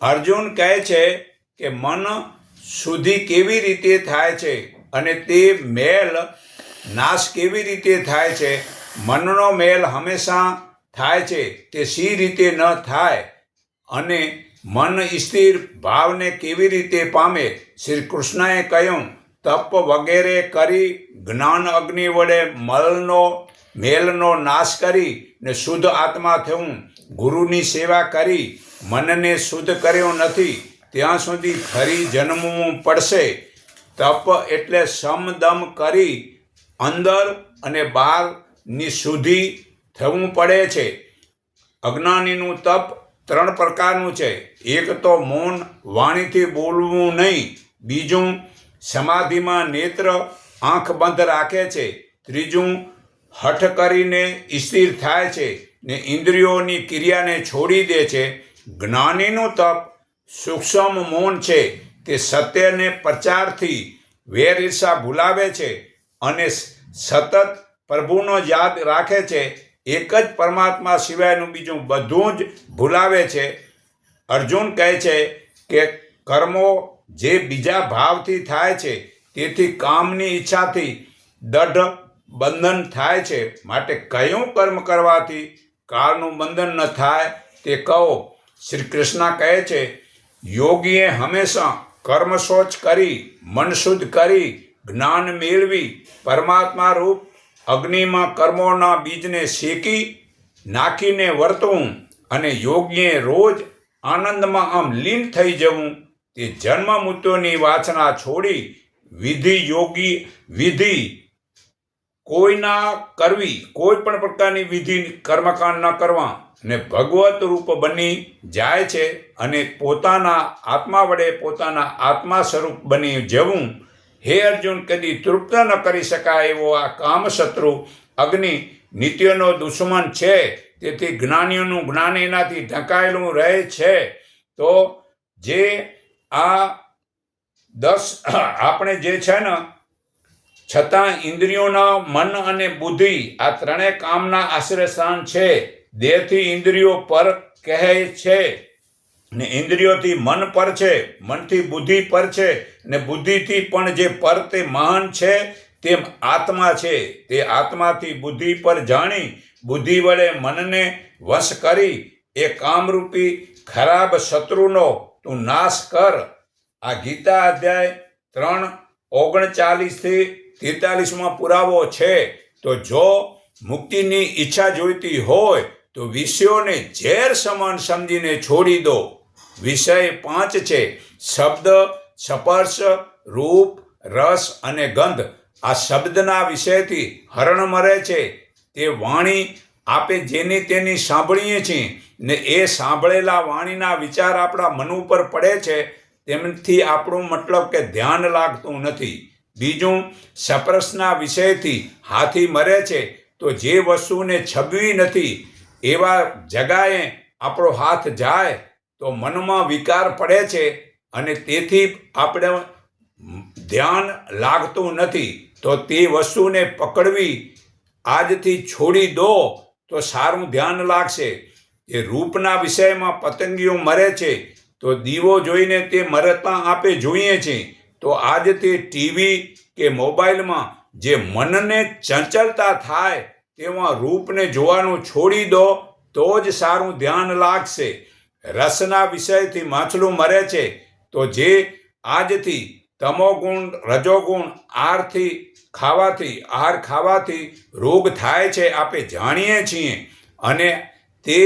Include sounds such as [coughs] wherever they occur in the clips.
અર્જુન કહે છે કે મન શુદ્ધિ કેવી રીતે થાય છે અને તે મેલ નાશ કેવી રીતે થાય છે? મનનો મેલ હંમેશા થાય છે, તે સી રીતે ન થાય અને મન સ્થિર ભાવને કેવી રીતે પામે? શ્રી કૃષ્ણએ કહ્યું, તપ વગેરે કરી જ્ઞાન અગ્નિ વડે મલનો, મેલનો નાશ કરી ને શુદ્ધ આત્મા થયું ગુરુની સેવા કરી મનને શુદ્ધ કર્યો નથી, ત્યાં સુધી ફરી જન્મવું પડશે. તપ એટલે સમદમ કરી અંદર અને બહારની શુદ્ધિ થવું પડે છે. અજ્ઞાનીનું તપ ત્રણ પ્રકારનું છે. એક તો મૌન, વાણીથી બોલવું નહીં. બીજું, સમાધિમાં નેત્ર, આંખ બંધ રાખે છે. ત્રીજું, હઠ કરીને સ્થિર થાય છે ને ઇન્દ્રિયોની ક્રિયાને છોડી દે છે. જ્ઞાનીનું તપ સૂક્ષ્મ મૌન છે તે સત્યને પ્રચારથી વેર ઈર્ષા ભૂલાવે છે અને સતત પ્રભુનો યાદ રાખે છે. એક જ પરમાત્મા સિવાયનું બીજું બધું જ ભૂલાવે છે. અર્જુન કહે છે કે કર્મો જે બીજા ભાવથી થાય છે તેથી કામની ઈચ્છાથી દઢ બંધન થાય છે. માટે કયું કર્મ કરવાથી કાળનું બંધન ન થાય તે કહો. શ્રી કૃષ્ણ કહે છે, યોગીએ હંમેશા કર્મ શોચ કરી, મન શુદ્ધ કરી, જ્ઞાન મેળવી, પરમાત્મા રૂપ અગ્નિમાં કર્મોના બીજને શેકી, નાખીને વર્તવું અને યોગીએ રોજ આનંદમાં આમ લીન થઈ જવું, તે જન્મ મૃત્યુની વાસના છોડી વિધિ યોગી વિધિ કોઈના કરવી, કોઈ પણ પ્રકારની વિધિ કર્મકાંડ ન કરવા ને ભગવત રૂપ બની જાય છે અને પોતાના આત્મા વડે પોતાના આત્મા સ્વરૂપ બની જવું, હે અર્જુન, કદી તૃપ્ત ન કરી શકાય એવો આ કામશત્રુ અગ્નિ નિત્યનો દુશ્મન છે. તેથી જ્ઞાનીઓનું જ્ઞાન એનાથી ઢંકાયેલું રહે છે. તો જે આ દસ [coughs] આપણે જે છે ને, છતાં ઇન્દ્રિયોના મન અને બુદ્ધિ આ ત્રણેય કામના આશ્રય સ્થાન છે. દેહથી ઇન્દ્રિયો પર કહે છે ને ઇન્દ્રિયોથી મન પર છે, મનથી બુદ્ધિ પર છે ને બુદ્ધિથી પણ જે પર તે મહાન છે, તેમ આત્મા છે. તે આત્માથી બુદ્ધિ પર જાણી, બુદ્ધિ વડે મનને વશ કરી, એ કામરૂપી ખરાબ શત્રુનો તું નાશ કર. આ ગીતા અધ્યાય ત્રણ ઓગણચાલીસથી તેતાલીસમાં પુરાવો છે. તો જો મુક્તિની ઈચ્છા જોઈતી હોય તો વિષયોને ઝેર સમાન સમજીને છોડી દો. વિષય પાંચ છે. શબ્દ, સ્પર્શ, રૂપ, રસ અને ગંધ. આ શબ્દના વિષયથી હરણ મરે છે. તે વાણી આપે જેની તેની સાંભળીએ છીએ ને એ સાંભળેલા વાણીના વિચાર આપણા મન ઉપર પડે છે, તેમથી આપણું મતલબ કે ધ્યાન લાગતું નથી. બીજું સપરસના વિષયથી હાથી મરે છે, તો જે વસ્તુને છબવી નથી એવા જગાએ આપણો હાથ જાય તો મનમાં વિકાર પડે છે અને તેથી આપણે ધ્યાન લાગતું નથી. તો તે વસ્તુને પકડવી આજથી છોડી દો તો સારું ધ્યાન લાગશે. એ રૂપના વિષયમાં પતંગીઓ મરે છે તો દીવો જોઈને તે મરતા આપે જોઈએ છે. તો આજથી ટીવી કે મોબાઈલમાં જે મનને ચંચળતા થાય તેમાં રૂપને જોવાનું છોડી દો, તો જ સારું ધ્યાન લાગશે. રસના વિષયથી માછલું મરે છે, તો જે આજથી તમોગુણ, રજોગુણ, આરથી ખાવાથી, આહાર ખાવાથી રોગ થાય છે આપણે જાણીએ છીએ. અને તે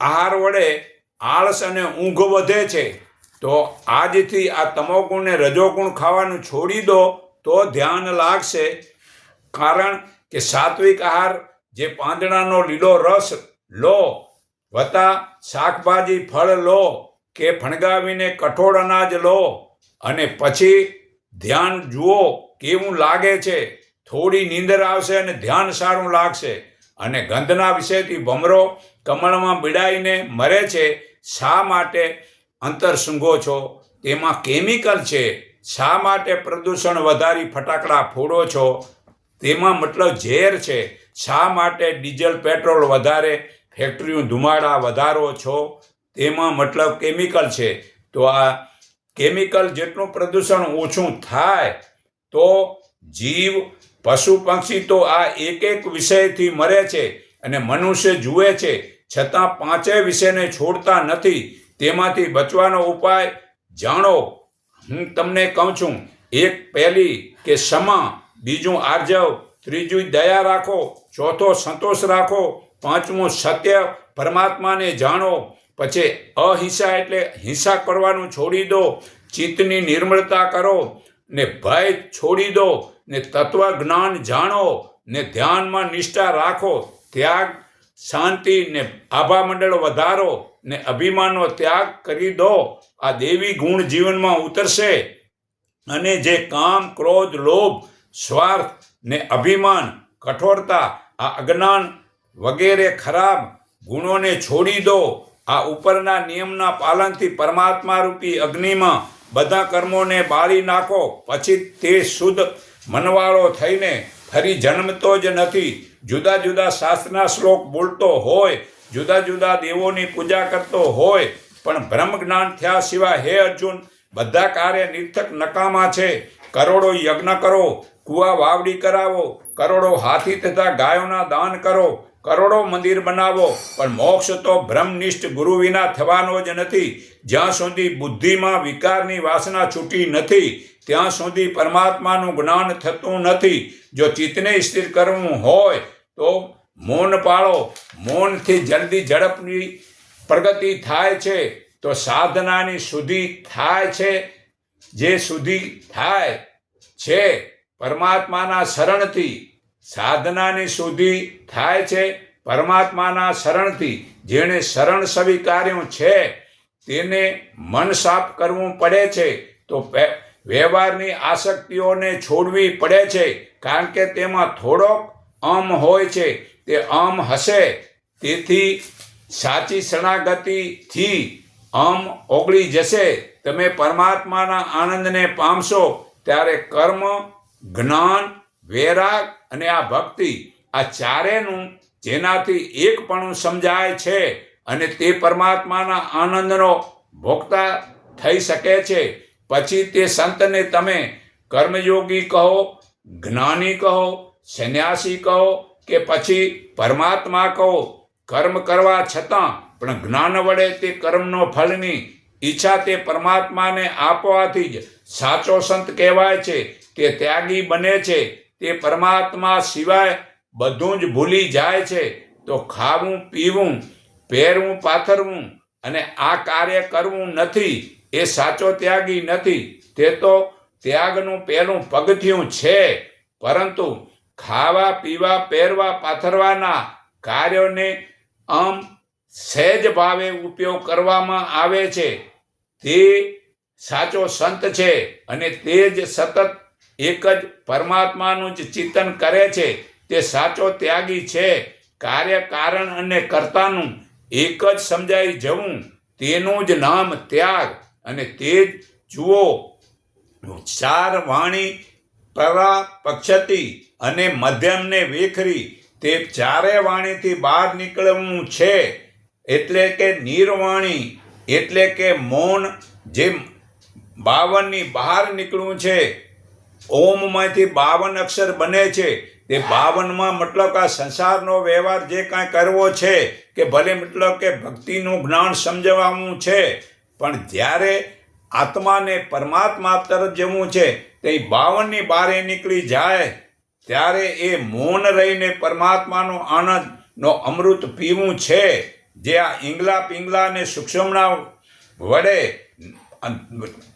આહાર વડે આળસ અને ઊંઘ વધે છે, તો આજથી આ તમોગુણ ને રજોગુણ ખાવાનું છોડી દો, તો ધ્યાન લાગશે. કારણ કે સાત્વિક આહાર જે પાંદડાનો લીલો રસ લો, વત્તા શાકભાજી ફળ લો, કે ફણગાવીને કઠોળ અનાજ લો, અને પછી ધ્યાન જુઓ કેવું લાગે છે. થોડી નીંદર આવશે અને ધ્યાન સારું લાગશે. અને ગંધના વિષયથી ભમરો કમળમાં બીડાઈને મરે છે, શા માટે અંતર સૂંઘો છો? તેમાં કેમિકલ છે. શા માટે પ્રદૂષણ વધારી ફટાકડા ફોડો છો? તેમાં મતલબ ઝેર છે. શા માટે ડીઝલ પેટ્રોલ વધારે? ફેક્ટરીઓ ધુમાડા વધારો છો? તેમાં મતલબ કેમિકલ છે. તો આ કેમિકલ જેટલું પ્રદૂષણ ઓછું થાય, તો જીવ, પશુ, પક્ષી તો આ એક એક વિષયથી મરે છે અને મનુષ્ય જુએ છે. છતાં પાંચેય વિષયને છોડતા નથી. તેમાંથી બચવાનો ઉપાય જાણો. હું તમને કહું છું, એક પહેલી કે ક્ષમા બીજું આર્જવ, ત્રીજું દયા રાખો, ચોથો સંતોષ રાખો, પાંચમું સત્ય પરમાત્માને જાણો. પછી અહિંસા એટલે હિંસા કરવાનું છોડી દો, ચિત્તની નિર્મળતા કરો ને ભય છોડી દો ને તત્વ જ્ઞાન જાણો ને ધ્યાનમાં નિષ્ઠા રાખો, ત્યાગ, શાંતિ ને આભા મંડળ વધારો ને અભિમાનનો ત્યાગ કરી દો. આ દેવી ગુણ જીવનમાં ઉતરશે અને જે કામ, ક્રોધ, લોભ સ્વાર્થ ને અભિમાન, કઠોરતા, આ અજ્ઞાન વગેરે ખરાબ ગુણોને છોડી દો. આ ઉપરના નિયમના પાલનથી પરમાત્મા રૂપી અગ્નિમાં બધા કર્મોને બાળી નાખો. પછી તે શુદ્ધ મનવાળો થઈને ફરી જન્મતો જ નથી. જુદા જુદા શાસ્ત્રના શ્લોક બોલતો હોય, જુદા જુદા દેવોની પૂજા કરતો હોય, પણ બ્રહ્મ જ્ઞાન થયા સિવાય હે અર્જુન, બધા કાર્ય નિર્થક નકામા છે. કરોડો યજ્ઞ કરો કુવા વાવડી કરાવો, કરોડો હાથી તથા ગાયોના દાન કરો, કરોડો મંદિર બનાવો, પણ મોક્ષ તો બ્રહ્મનિષ્ઠ ગુરુ વિના થવાનો જ નથી. જ્યાં સુધી બુદ્ધિમાં વિકારની વાસના છૂટી નથી, ત્યાં સુધી પરમાત્માનું જ્ઞાન થતું નથી. જો ચિત્તને સ્થિર કરવું હોય, તો મૌન પાળો. મૌનથી જલ્દી ઝડપની પ્રગતિ થાય છે, તો સાધનાની સુધી થાય છે, જે સુધી થાય છે. પરમાત્માના શરણથી સાધનાની સુધી થાય છે. પરમાત્માના શરણથી જેણે શરણ સ્વીકાર્યું છે, તેને મન સાફ કરવું પડે છે. તો વ્યવહારની આસક્તિઓને છોડવી પડે છે, કારણ કે તેમાં થોડોક અમ હોય છે. તે અમ હશે. તેથી સાચી શરણાગતિથી અમ ઓગળી જશે. તમે પરમાત્માના આનંદને પામશો, ત્યારે કર્મ જ્ઞાન, વૈરાગ અને આ ભક્તિ આ ચારેનું જેનાથી એકપણું સમજાય છે અને તે પરમાત્માના આનંદનો ભોગતા થઈ શકે છે. પછી તે સંતને તમે કર્મયોગી કહો, જ્ઞાની કહો, સંન્યાસી કહો કે પછી પરમાત્મા કહો, કર્મ કરવા છતાં પણ જ્ઞાન વડે તે કર્મનો ફળની ઈચ્છા તે પરમાત્માને આપવાથી જ સાચો સંત કહેવાય છે. તે ત્યાગી બને છે, તે પરમાત્મા સિવાય બધું જ ભૂલી જાય છે. તો ખાવું, પીવું, પહેરવું, પાથરવું અને આ કાર્ય કરવું નથી, એ સાચો ત્યાગી નથી. તે તો ત્યાગનું પહેલું પગથિયું છે. પરંતુ ખાવા, પીવા, પહેરવા, પાથરવાના કાર્યોને આમ સહેજ ભાવે ઉપયોગ કરવામાં આવે છે. તે સાચો સંત છે અને તે જ સતત એક જ પરમાત્માનું જ ચિંતન કરે છે, તે સાચો ત્યાગી છે. કાર્ય કારણ અને કર્તાનું એક જ સમજાઈ જવું, તેનું જ નામ ત્યાગ. અને તે જ, જુઓ, ચાર વાણી પરા પક્ષતી અને મધ્યમને વેખરી, તે ચારે વાણીથી બહાર નીકળવું છે. એટલે કે નિર્વાણી, એટલે કે મૌન જે બાવનની બહાર નીકળવું છે ઓમમાંથી બાવન અક્ષર બને છે. તે બાવનમાં મતલબ આ સંસારનો વ્યવહાર જે કાંઈ કરવો છે, કે ભલે મતલબ કે ભક્તિનું જ્ઞાન સમજવાનું છે, પણ જ્યારે આત્માને પરમાત્મા તરફ જવું છે, તે બાવનની બારે નીકળી જાય, ત્યારે એ મૌન રહીને પરમાત્માનો આનંદનો અમૃત પીવું છે, જે આ ઈંગલા પિંગલા અને સૂક્ષ્મના વડે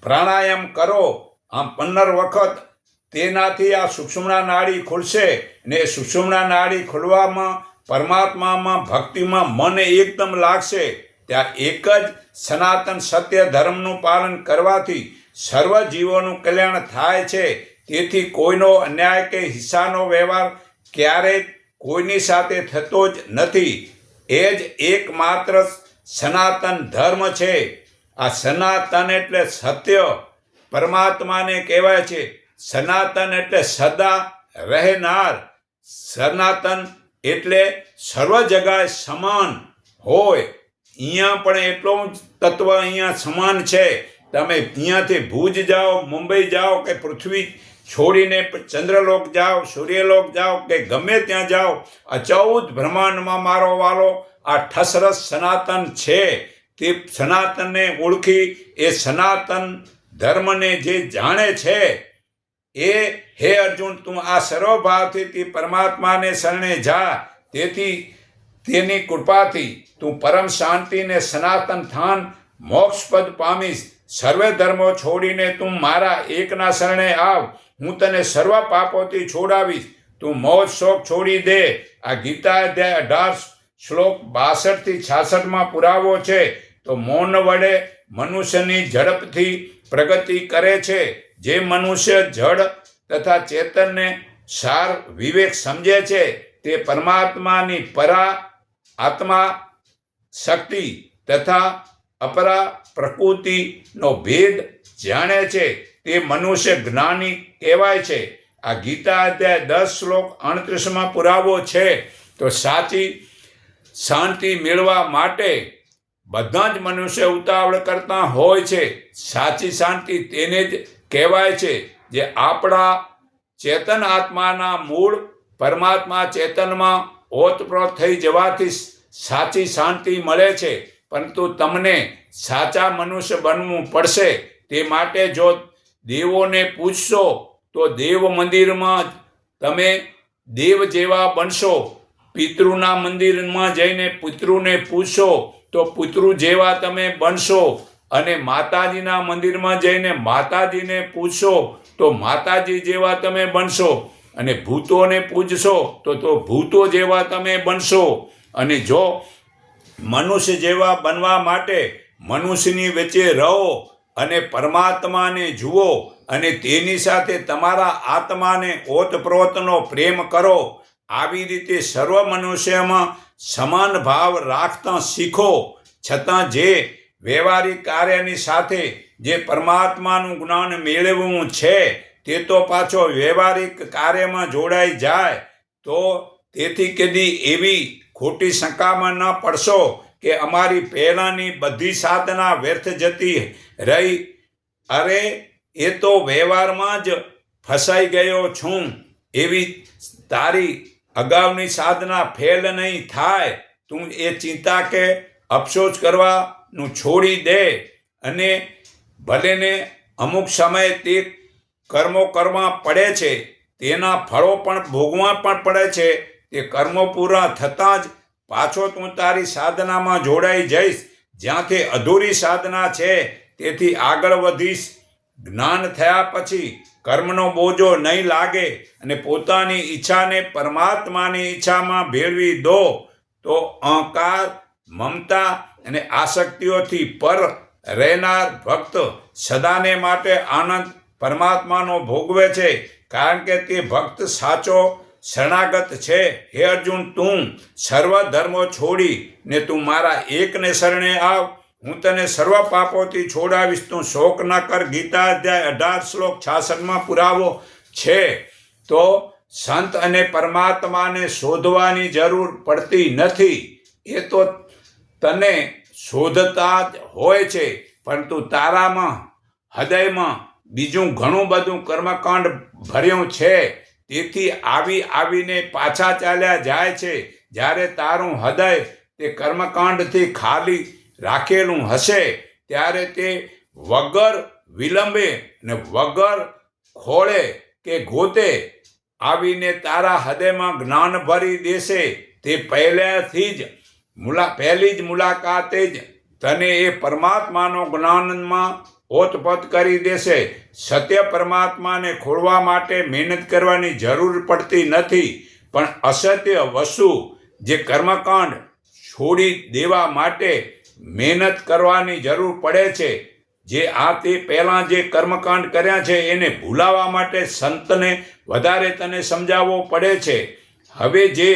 પ્રાણાયામ કરો. આમ પંદર વખત તેનાથી આ સુષુમણા નાડી ખુલશે ને એ સૂક્ષ્મના નાડી ખુલવામાં, પરમાત્મામાં, ભક્તિમાં મન એકદમ લાગશે. ત્યાં એક જ સનાતન સત્ય ધર્મનું પાલન કરવાથી સર્વ જીવોનું કલ્યાણ થાય છે. તેથી કોઈનો અન્યાય કે હિસ્સાનો વ્યવહાર ક્યારેય કોઈની સાથે થતો જ નથી. એ જ એકમાત્ર સનાતન ધર્મ છે. આ સનાતન એટલે સત્ય. પરમાત્માને કહેવાય છે સનાતન એટલે સદા રહેનાર. સનાતન એટલે સર્વ જગાએ સમાન હોય. અહીંયા પણ એટલું જ તત્વ અહીંયા સમાન છે. તમે અહીંયાથી ભુજ જાઓ, મુંબઈ જાઓ કે પૃથ્વી છોડીને ચંદ્રલોક જાઓ, સૂર્યલોક જાઓ કે ગમે ત્યાં જાઓ, આ ચૌદ બ્રહ્માંડમાં મારો વાલો આ ઠસરસ સનાતન છે. તે સનાતનને ઓળખી એ સનાતન ધર્મને જે જાણે છે એ હે અર્જુન, તું આ સર્વભાવથી તે પરમાત્માને શરણે જા. તેથી તેની કૃપાથી તું પરમ શાંતિને સનાતન થાન મોક્ષપદ પામીશ. સર્વે ધર્મો છોડીને તું મારા એકના શરણે આવ. હું તને સર્વ પાપોથી છોડાવીશ. તું મોજ શોખ છોડી દે. આ ગીતા અધ્યાય અઢાર શ્લોક બાસઠથી છાસઠમાં પુરાવો છે. તો મૌન વડે મનુષ્યની ઝડપથી પ્રગતિ કરે છે. જે મનુષ્ય જડ તથા ચેતનને સાર વિવેક સમજે છે, તે પરમાત્માની પરા આત્મા શક્તિ તથા અપરા પ્રકૃતિનો ભેદ જાણે છે. તે મનુષ્ય જ્ઞાની કહેવાય છે. આ ગીતા અધ્યાય દસ શ્લોક અણત્રીસમાં પુરાવો છે. તો સાચી શાંતિ મેળવા માટે બધા જ મનુષ્ય ઉતાવળ કરતા હોય છે. સાચી શાંતિ તેને જ કહેવાય છે જે આપણા ચેતન આત્માના મૂળ પરમાત્મા ચેતનમાં ઓતપ્રોત થઈ જવાથી સાચી શાંતિ મળે છે. પરંતુ તમને સાચા મનુષ્ય બનવું પડશે તે માટે જો દેવોને પૂછશો તો દેવ મંદિરમાં તમે દેવ જેવા બનશો. પિતૃના મંદિરમાં જઈને પુત્રુને પૂછશો તો પુત્રુ જેવા તમે બનશો. અને માતાજીના મંદિરમાં જઈને માતાજીને પૂછશો, તો માતાજી જેવા તમે બનશો અને ભૂતોને પૂજશો, તો તો ભૂતો જેવા તમે બનશો. અને જો મનુષ્ય જેવા બનવા માટે મનુષ્યની વચ્ચે રહો અને પરમાત્માને જુઓ અને તેની સાથે તમારા આત્માને ઓતપ્રોતનો પ્રેમ કરો, આવી રીતે સર્વ મનુષ્યમાં સમાન ભાવ રાખતા શીખો. છતાં જે વ્યવહારિક કાર્યની સાથે જે પરમાત્માનું જ્ઞાન મેળવવું છે, તે તો પાછો વ્યવહારિક કાર્યમાં જોડાઈ જાય. તો તેથી કદી એવી ખોટી શંકામાં ન પડશો કે અમારી પહેલાંની બધી સાધના વ્યર્થ જતી રહી. અરે, એ તો વ્યવહારમાં જ ફસાઈ ગયો છું. એવી તારી અગાઉની સાધના ફેલ નહીં થાય. તું એ ચિંતા કે અફસોસ કરવાનું છોડી દે અને ભલેને અમુક સમયે તે કર્મો કરવા પડે છે, તેના ફળો પણ ભોગવા પણ પડે છે, તે કર્મો પૂરા થતાં જ પાછો તું તારી સાધનામાં જોડાઈ જઈશ. જ્યાંથી અધૂરી સાધના છે, તેથી આગળ વધીશ. જ્ઞાન થયા પછી કર્મનો બોજો નહીં લાગે અને પોતાની ઈચ્છાને પરમાત્માની ઈચ્છામાં ભેળવી દો, તો અહંકાર, મમતા અને આસક્તિઓથી પર રહેનાર ભક્ત સદાને માટે આનંદ પરમાત્માનો ભોગવે છે. કારણ કે તે ભક્ત સાચો, શરણાગત છે. હે અર્જુન, તું સર્વ ધર્મો છોડી ને તું મારા એકને શરણે આવ. હું તને સર્વ પાપોથી છોડાવીશ. તું શોક ન કર. ગીતા અધ્યાય અઢાર શ્લોક છાસઠમાં પુરાવો છે. તો સંત અને પરમાત્માને શોધવાની જરૂર પડતી નથી. એ તો તને શોધતા જ હોય છે, પરંતુ તારામાં, હૃદયમાં બીજું ઘણું બધું કર્મકાંડ ભર્યું છે. તેથી આવી આવીને પાછા ચાલ્યા જાય છે. જ્યારે તારું હૃદય તે કર્મકાંડથી ખાલી રાખેલું હશે, ત્યારે તે વગર વિલંબે ને વગર ખોળે કે ગોતે આવીને તારા હૃદયમાં જ્ઞાન ભરી દેશે. તે પહેલાથી જ મુલા પહેલી જ મુલાકાતે જ તને એ પરમાત્માનો જ્ઞાનમાં ઓતપોત કરી દેશે. સત્ય પરમાત્માને ખોળવા માટે મહેનત કરવાની જરૂર પડતી નથી, પણ અસત્ય વસ્તુ જે કર્મકાંડ છોડી દેવા માટે મહેનત કરવાની જરૂર પડે છે, જે આ તે પહેલાં જે કર્મકાંડ કર્યા છે, એને ભૂલાવા માટે સંતને વધારે તને સમજાવવો પડે છે. હવે જે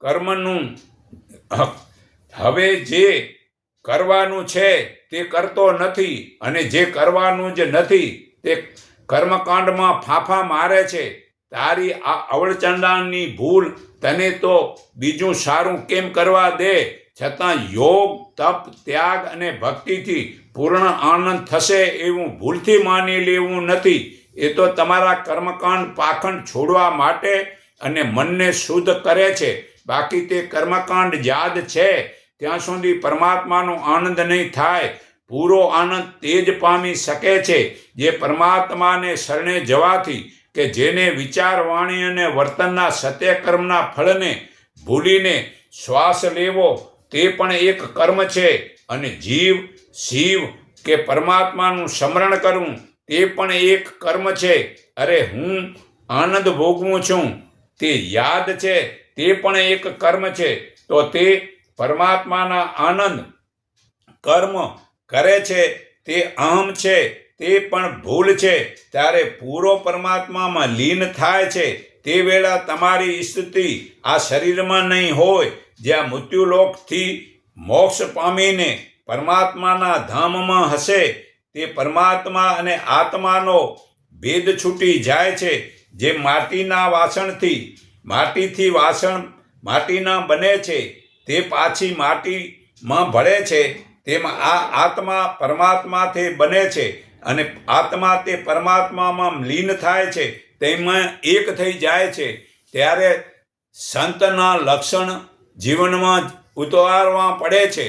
કર્મનું હવે જે કરવાનું છે તે કરતો નથી અને જે કરવાનું જ નથી તે કર્મકાંડમાં ફાંફા મારે છે. તારી આ અવળચંડાની ભૂલ તને તો બીજું સારું કેમ કરવા દે? છતાં યોગ, તપ, ત્યાગ અને ભક્તિથી પૂર્ણ આનંદ થશે એવું ભૂલથી માની લેવું નથી. એ તો તમારા કર્મકાંડ પાખંડ છોડવા માટે અને મનને શુદ્ધ કરે છે. બાકી તે કર્મકાંડ યાદ છે. ત્યાં સુધી પરમાત્માનો આનંદ નહીં થાય, પૂરો આનંદ તે જ પામી શકે છે જે પરમાત્માને શરણે જવાથી કે જેને વિચાર, વાણી અને વર્તનના સત્યકર્મના ફળને ભૂલીને શ્વાસ લેવો તે પણ એક કર્મ છે અને જીવ, શિવ કે પરમાત્માનું સ્મરણ કરવું તે પણ એક કર્મ છે. અરે હું આનંદ ભોગવું છું, તે યાદ છે, તે પણ એક કર્મ છે. તો તે પરમાત્માના આનંદ કર્મ કરે છે, તે અહમ છે, તે પણ ભૂલ છે. ત્યારે પૂરો પરમાત્મામાં લીન થાય છે, તે વેળા તમારી સ્થિતિ આ શરીરમાં નહીં હોય. જ્યાં મૃત્યુલોકથી મોક્ષ પામીને પરમાત્માના ધામમાં હશે, તે પરમાત્મા અને આત્માનો ભેદ છૂટી જાય છે. જે માટીના વાસણથી, માટીથી વાસણ માટીના બને છે તે પાછી માટીમાં ભળે છે, તેમાં આ આત્મા પરમાત્માથી બને છે અને આત્મા તે પરમાત્મામાં લીન થાય છે, તેમાં એક થઈ જાય છે. ત્યારે સંતના લક્ષણ જીવનમાં ઉતારવા પડે છે.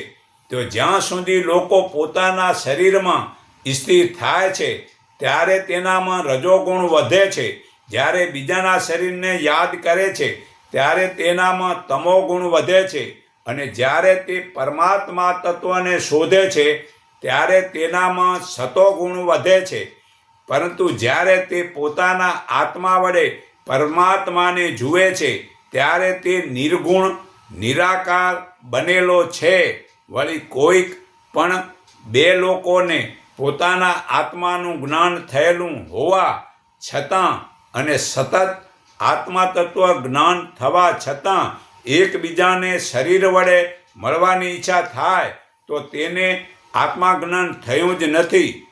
તો જ્યાં સુધી લોકો પોતાના શરીરમાં સ્થિર થાય છે, ત્યારે તેનામાં રજોગુણ વધે છે. જ્યારે બીજાના શરીરને યાદ કરે છે, ત્યારે તેનામાં તમોગુણ વધે છે. અને જ્યારે તે પરમાત્મા તત્વને શોધે છે, ત્યારે તેનામાં સતો ગુણ વધે છે. પરંતુ જ્યારે તે પોતાના આત્મા વડે પરમાત્માને જુએ છે, ત્યારે તે નિર્ગુણ, નિરાકાર બનેલો છે વળી કોઈક પણ બે લોકોને પોતાના આત્માનું જ્ઞાન થયેલું હોવા છતાં અને સતત આત્મા તત્વ જ્ઞાન થવા છતાં એકબીજાને શરીર વડે મળવાની ઈચ્છા થાય, તો તેને આત્માજ્ઞાન થયું જ નથી.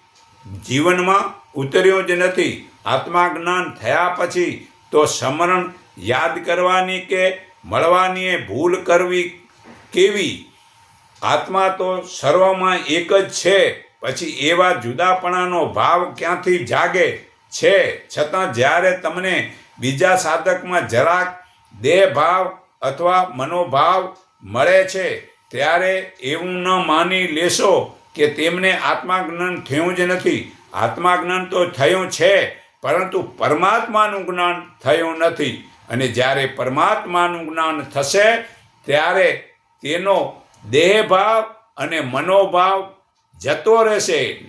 જીવનમાં ઉતર્યું જ નથી. આત્માજ્ઞાન થયા પછી તો સ્મરણ યાદ કરવાની કે મળવાની એ ભૂલ કરવી કેવી? આત્મા તો સર્વમાં એક જ છે, પછી એવા જુદાપણાનો ભાવ ક્યાંથી જાગે છે? છતાં જ્યારે તમને બીજા સાધકમાં જરાક દેહ ભાવ અથવા મનોભાવ મળે છે, ત્યારે એવું ન માની લેશો કે તેમને આત્માજ્ઞાન થયું જ નથી. આત્માજ્ઞાન તો થયું છે, પરંતુ પરમાત્માનું જ્ઞાન થયું નથી. અને જ્યારે પરમાત્માનું જ્ઞાન થશે, ત્યારે તેનો દેહભાવ અને મનોભાવ જતો રહેશે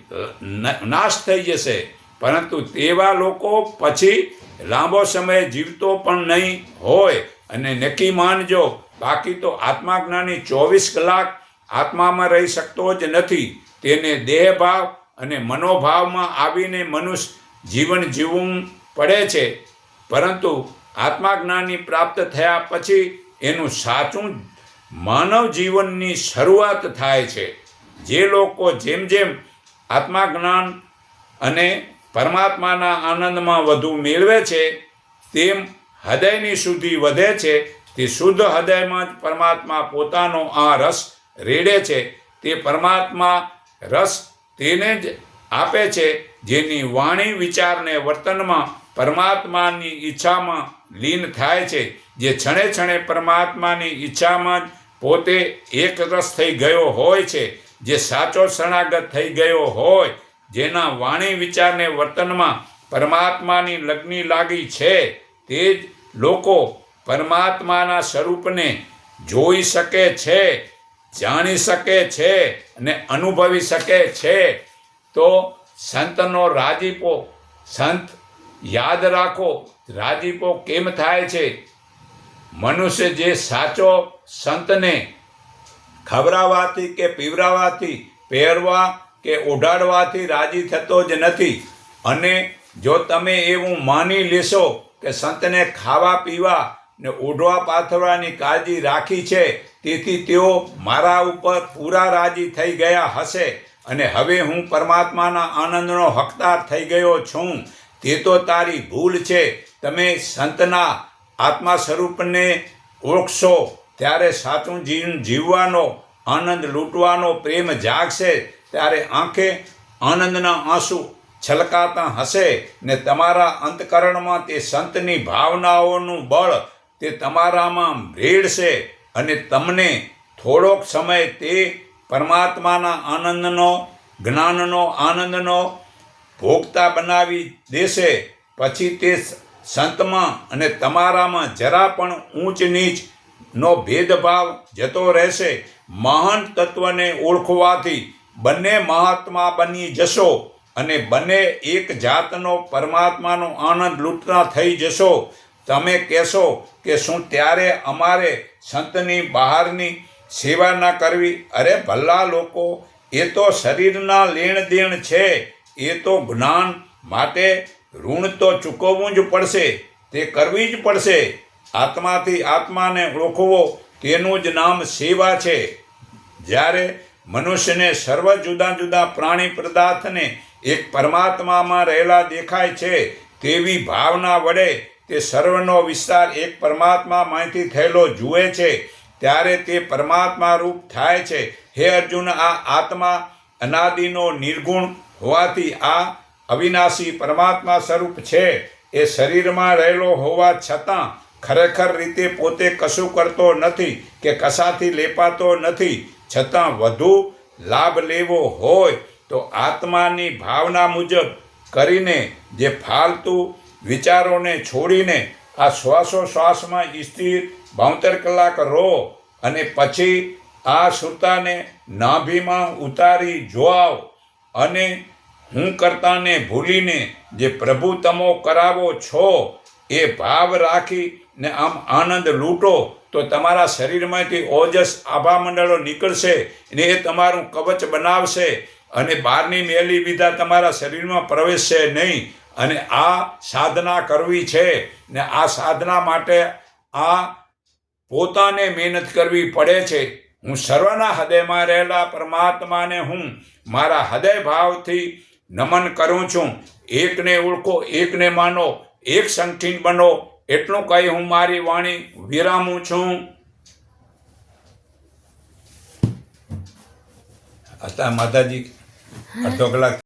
નાશ થઈ જશે. પરંતુ તેવા લોકો પછી લાંબો સમય જીવતો પણ નહીં હોય. અને નક્કી માનજો, બાકી તો આત્માજ્ઞાની ચોવીસ કલાક આત્મામાં રહી શકતો જ નથી. તેને દેહભાવ અને મનોભાવમાં આવીને મનુષ્ય જીવન જીવવું પડે છે. પરંતુ આત્માજ્ઞાની પ્રાપ્ત થયા પછી એનું સાચું માનવ જીવનની શરૂઆત થાય છે. જે લોકો જેમ જેમ આત્માજ્ઞાન અને પરમાત્માના આનંદમાં વધુ મેળવે છે, તેમ હૃદયની શુદ્ધિ વધે છે, તે શુદ્ધ હૃદયમાં જ પરમાત્મા પોતાનો આ રસ રેડે છે. તે પરમાત્મા રસ તેને જ આપે છે, જેની વાણી વિચારને વર્તનમાં પરમાત્માની ઈચ્છામાં લીન થાય છે, જે ક્ષણે ક્ષણે પરમાત્માની ઈચ્છામાં જ પોતે એક રસ થઈ ગયો હોય છે, જે સાચો શરણાગત થઈ ગયો હોય, જેના વાણી વિચારને વર્તનમાં પરમાત્માની લગ્ની લાગી છે. તે જ લોકો પરમાત્માના સ્વરૂપને જોઈ શકે છે, જાણી શકે છે અને અનુભવી શકે છે. તો સંતનો રાજીપો, સંત, યાદ રાખો, રાજીપો કેમ થાય છે? મનુષ્ય જે સાચો સંતને ખવડાવવાથી કે પીવડાવવાથી પહેરવા કે ઓઢાડવાથી રાજી થતો જ નથી. અને જો તમે એવું માની લેશો કે સંતને ખાવા પીવા ને ઓઢવા પાથરવાની કાળજી રાખી છે, તેથી તેઓ મારા ઉપર પૂરા રાજી થઈ ગયા હશે. અને હવે હું પરમાત્માના આનંદનો હકદાર થઈ ગયો છું. તે તો તારી ભૂલ છે. તમે સંતના આત્મા સ્વરૂપને ઓળખશો. ત્યારે સાચું જીવન જીવવાનો, આનંદ લૂંટવાનો પ્રેમ જાગશે. ત્યારે આંખે આનંદના આંસુ છલકાતા હશે ને તમારા અંતકરણમાં તે સંતની ભાવનાઓનું બળ તે તમારામાં ભેળશે અને તમને થોડોક સમય તે પરમાત્માના આનંદનો, જ્ઞાનનો આનંદનો ભોગતા બનાવી દેશે. પછી તે સંતમાં અને તમારામાં જરા પણ ઊંચ નીચ નો ભેદભાવ જતો રહેશે. મહાન તત્વને ઓળખવાથી બંને મહાત્મા બની જશો. અને બંને એક જાતનો પરમાત્માનો આનંદ લૂંટતા થઈ જશો. તમે કહેશો કે શું ત્યારે અમારે સંતની બહારની સેવા ના કરવી? અરે ભલા લોકો, એ તો શરીરના લેણ દેણ છે. એ તો જ્ઞાન માટે ઋણ તો ચૂકવવું જ પડશે. તે કરવી જ પડશે. આત્માથી આત્માને ઓળખવો તેનું જ નામ સેવા છે. જ્યારે મનુષ્યને સર્વ જુદા જુદા પ્રાણી પદાર્થને એક પરમાત્મામાં રહેલા દેખાય છે, તેવી ભાવના વડે તે સર્વનો વિસ્તાર એક પરમાત્મામાંથી થયેલો જુએ છે. ત્યારે તે પરમાત્મા રૂપ થાય છે. હે અર્જુન, આ આત્મા અનાદિનો નિર્ગુણ હોવાથી આ અવિનાશી પરમાત્મા સ્વરૂપ છે. એ શરીરમાં રહેલો હોવા છતાં ખરેખર રીતે પોતે કશું કરતો નથી કે કશાથી લેપાતો નથી. છતાં વધુ લાભ લેવો હોય તો આત્માની ભાવના મુજબ કરીને જે ફાલતુ વિચારોને છોડીને આ શ્વાસોશ્વાસમાં સ્થિર બાવતેર કલાક રહો અને પછી આ સુરતાને નાભીમાં ઉતારી જોઆવ અને હું કરતાને ભૂલીને જે પ્રભુ તમો કરાવો છો એ ભાવ રાખીને આમ આનંદ લૂંટો, તો તમારા શરીરમાંથી ઓજસ આભામંડળો નીકળશે અને એ તમારું કવચ બનાવશે અને બહારની મેલી વિધા તમારા શરીરમાં પ્રવેશશે નહીં. અને આ સાધના કરવી છે ને આ સાધના માટે આ પોતાને મહેનત કરવી પડે છે. હું સર્વના હૃદયમાં રહેલા પરમાત્માને હું મારા હૃદય ભાવથી નમન કરું છું. એકને ઓળખો, એકને માનો, એક સંઠીન બનો. એટલું કહી હું મારી વાણી વિરામું છું. હતા માતાજી અડધો કલાક